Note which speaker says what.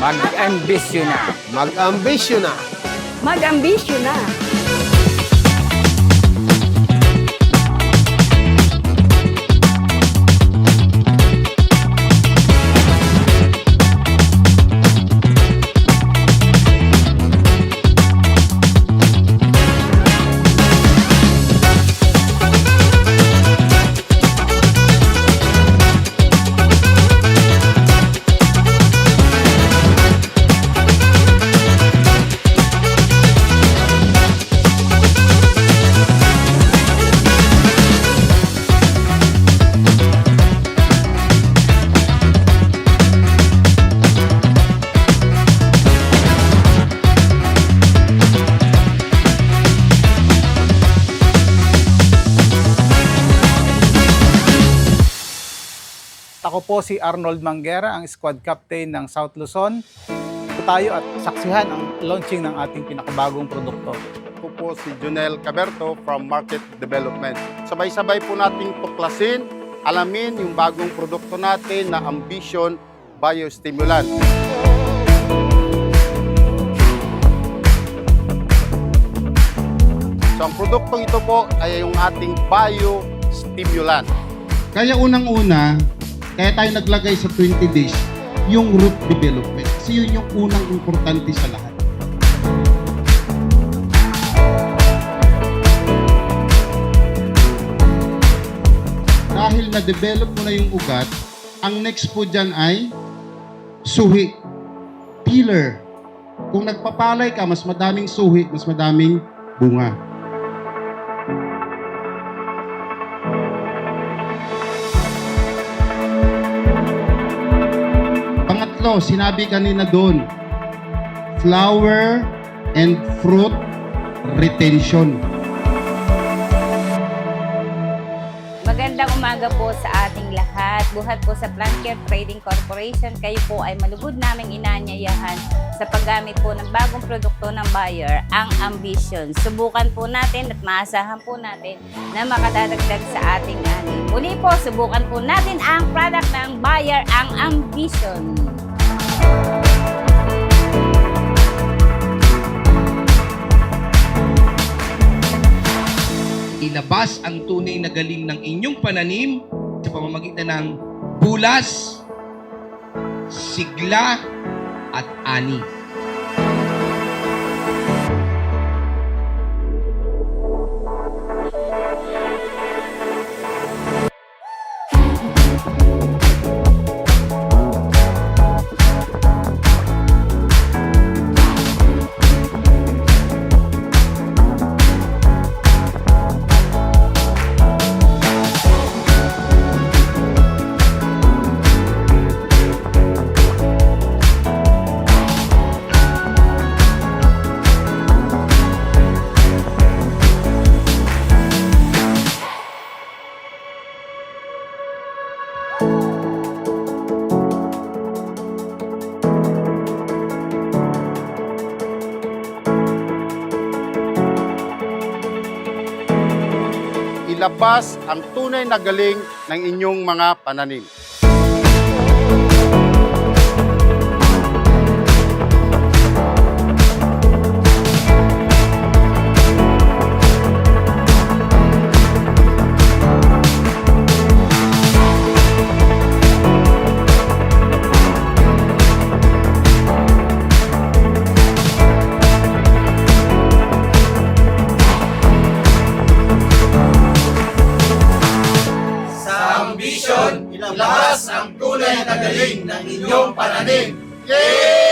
Speaker 1: Mag-ambisyon na.
Speaker 2: Mag-ambisyon na.
Speaker 3: Mag-ambisyon na.
Speaker 4: Ako po si Arnold Manguera, ang squad captain ng South Luzon. Ito tayo at saksihan ang launching ng ating pinakabagong produkto.
Speaker 5: Ako po si Junel Caberto from Market Development. Sabay-sabay po nating tuklasin, alamin yung bagong produkto natin na Ambition Biostimulant. So ang produktong ito po ay yung ating biostimulant.
Speaker 6: Kaya unang-una, kaya tayo naglagay sa 20 days yung root development. Kasi yun yung unang importante sa lahat. Dahil na-develop mo na yung ugat, ang next po dyan ay suhi. Peeler. Kung nagpapalay ka, mas madaming suhi, mas madaming bunga. Pangatlo, sinabi kanina doon, flower and fruit retention.
Speaker 7: Magandang umaga po sa ating lahat. Buhat po sa Plantcare Trading Corporation. Kayo po ay malugod naming inanyayahan sa paggamit po ng bagong produkto ng buyer, ang Ambition. Subukan po natin at maasahan po natin na makadadagdag sa ating ani. Muli po, subukan po natin ang product ng buyer, ang Ambition.
Speaker 8: Ilabas ang tunay na galing ng inyong pananim sa pamamagitan ng bulas, sigla, at ani.
Speaker 5: Ilabas ang tunay na galing ng inyong mga pananim.
Speaker 8: Ilabas ang tunay na galing ng inyong pananim. Yay!